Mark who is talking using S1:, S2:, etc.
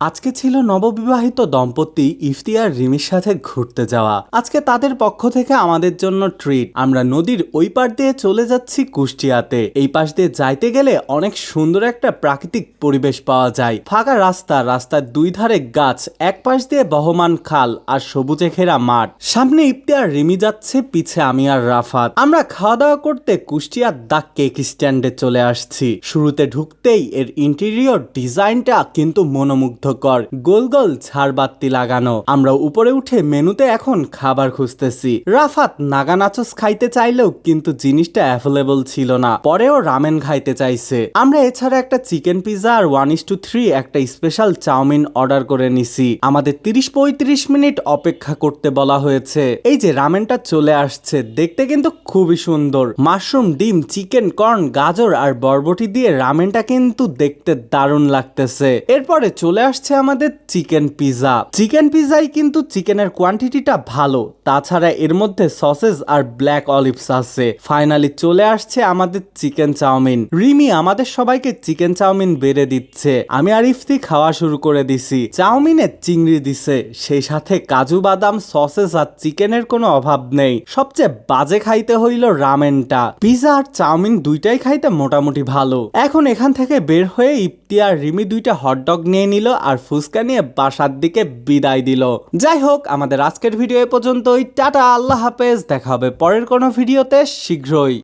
S1: আজকে ছিল নববিবাহিত দম্পতি ইফতিয়ার রিমির সাথে ঘুরতে যাওয়া। আজকে তাদের পক্ষ থেকে আমাদের জন্য ট্রিট আমরা নদীর ওই পার দিয়ে চলে যাচ্ছি কুষ্টিয়াতে। এই পাশ দিয়ে যাইতে গেলে অনেক সুন্দর একটা প্রাকৃতিক পরিবেশ পাওয়া যায়। ফাঁকা রাস্তা, রাস্তার দুই ধারে গাছ, এক পাশ দিয়ে বহমান খাল আর সবুজে ঘেরা মাঠ। সামনে ইফতিয়ার রিমি যাচ্ছে, পিছে আমি আর রাফাত। আমরা খাওয়া দাওয়া করতে কুষ্টিয়ার দা কেক স্ট্যান্ডে চলে আসছি। শুরুতে ঢুকতেই এর ইন্টেরিয়র ডিজাইনটা কিন্তু মনোমুগ্ধকর গোল গোল ঝাড়বাতি লাগানো। আমরা উপরে উঠে মেনুতে এখন খাবার খুঁজতেছি। রাফাত নাগা নাচস খাইতে চাইলেও কিন্তু জিনিসটা অ্যাভেলেবল ছিল না। পরেও রামেন খাইতে চাইছে। আমরা এছাড়া একটা চিকেন পিজা আর ওয়ান ইস টু থ্রি একটা স্পেশাল চাউমিন অর্ডার করে নিছি। আমাদের তিরিশ পঁয়ত্রিশ মিনিট অপেক্ষা করতে বলা হয়েছে। এই যে রামেনটা চলে আসছে, দেখতে কিন্তু খুবই সুন্দর। মাশরুম, ডিম, চিকেন, কর্ন, গাজর আর বরবটি দিয়ে রামেনটা কিন্তু দেখতে দারুণ লাগতেছে। এরপরে চলে আসছে আমাদের চিকেন পিজা। চিকেন পিজাই কিন্তু চিকেনের কোয়ান্টিটিটা ভালো। তাছাড়া এর মধ্যে সসেস আর ব্ল্যাক অলিভস আছে। ফাইনালি চলে আসছে আমাদের চিকেন চাউমিন। রিমি আমাদের সবাইকে চিকেন চাউমিন বেড়ে দিচ্ছে। আমি আর ইফতি খাওয়া শুরু করে দিছি। চাউমিনে চিংড়ি দিছে। সেই সাথে কাজু বাদাম সসেস আর চিকেনের কোনো অভাব নেই। সবচেয়ে বাজে খাইতে হইল রামেনটা। পিজা আর চাউমিন দুইটাই খাইতে মোটামুটি ভালো। এখন এখান থেকে বের হয়ে ইফতি আর রিমি দুইটা হটডগ নিয়ে নিল আর ফুচকা নিয়ে বাসার দিকে বিদায় দিল। যাই হোক, আমাদের আজকের ভিডিও এ পর্যন্তই। টাটা, আল্লাহ হাফেজ। দেখা হবে পরের কোনো ভিডিওতে শীঘ্রই।